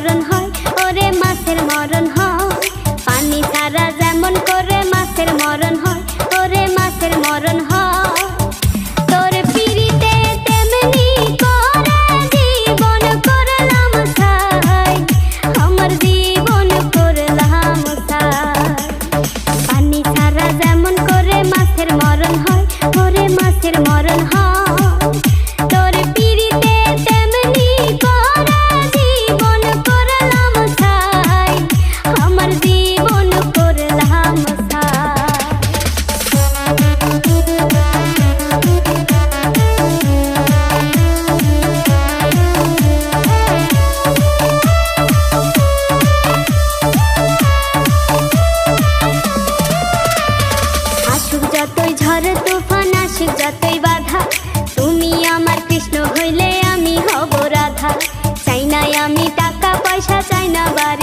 মরণ হয়, ওরে মাছের মরণ হয়। পানি ছাড়া যেমন করে মাছের মরণ হয়, ওরে মাছের মরণ হয়। মরণ হয়, ওরে মাছের মরণ হয়। Baba